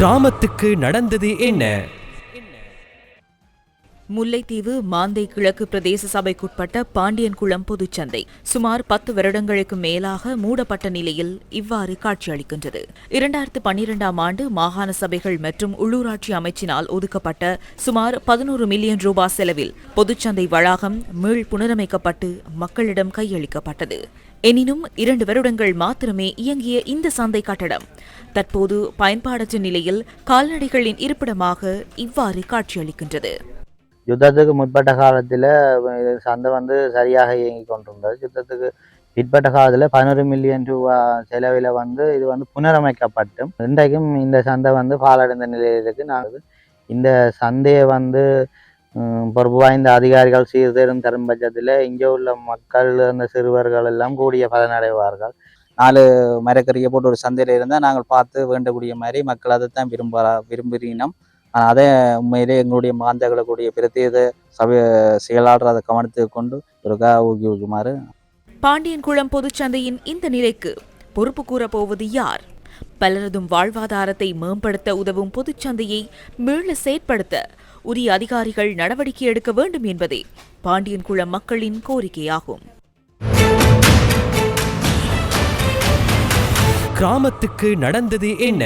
கிராமத்துக்கு நடந்தது என்ன? முல்லைத்தீவு மாந்தை கிழக்கு பிரதேச சபைக்குட்பட்ட பாண்டியன்குளம் பொதுச்சந்தை சுமார் பத்து வருடங்களுக்கு மேலாக மூடப்பட்ட நிலையில் இவ்வாறு காட்சியளிக்கின்றது. இரண்டாயிரத்து பன்னிரெண்டாம் ஆண்டு மாகாண சபைகள் மற்றும் உள்ளூராட்சி அமைச்சினால் ஒதுக்கப்பட்ட சுமார் பதினோரு மில்லியன் ரூபாய் செலவில் பொதுச்சந்தை வளாகம் மீள் புனரமைக்கப்பட்டு மக்களிடம் கையளிக்கப்பட்டது. எனினும் இரண்டு வருடங்கள் மாத்திரமே இயங்கிய இந்த சந்தை கட்டடம். தற்போது பயன்பாடற்ற நிலையில் கால்நடைகளின் இருப்பிடமாக இவ்வாறு காட்சியளிக்கின்றது. யுத்தத்துக்கு முற்பட்ட காலத்தில் சந்தை வந்து சரியாக இயங்கி கொண்டிருந்தது. யுத்தத்துக்கு பிற்பட்ட காலத்தில் பதினொரு மில்லியன் ரூபா செலவில் வந்து இது வந்து புனரமைக்கப்பட்டும். இன்றைக்கும் இந்த சந்தை வந்து பாலடைந்த நிலையில் இருக்குது நாங்கள் இந்த சந்தையை வந்து பொறுப்பு வாய்ந்த அதிகாரிகள் சீர்திருத்தம் தரும் பட்சத்தில் இங்கே உள்ள மக்கள் அந்த சிறுவர்கள் எல்லாம் கூடிய பலனடைவார்கள். நாலு மரக்கறியை போட்டு ஒரு சந்தையில் இருந்தால் நாங்கள் பார்த்து வேண்டக்கூடிய மாதிரி மக்கள் அதைத்தான் தான் விரும்ப விரும்புகிறீனோம் ஆனால் அதே உண்மையிலே எங்களுடைய மாந்தகளை கூடிய பிரத்யேக சபை செயலாளர் அதை கவனத்துக்கு கொண்டு ஒருக்கா ஊக்குவிக்குமாறு பாண்டியன்குளம் பொதுச்சந்தையின் இந்த நிலைக்கு பொறுப்பு கூறப் போவது யார்? பலரதும் வாழ்வாதாரத்தை மேம்படுத்த உதவும் பொதுச்சந்தையை மீள செயற்படுத்த உரிய அதிகாரிகள் நடவடிக்கை எடுக்க வேண்டும் என்பதே பாண்டியன்குளம் மக்களின் கோரிக்கையாகும். கிராமத்துக்கு நடந்தது என்ன?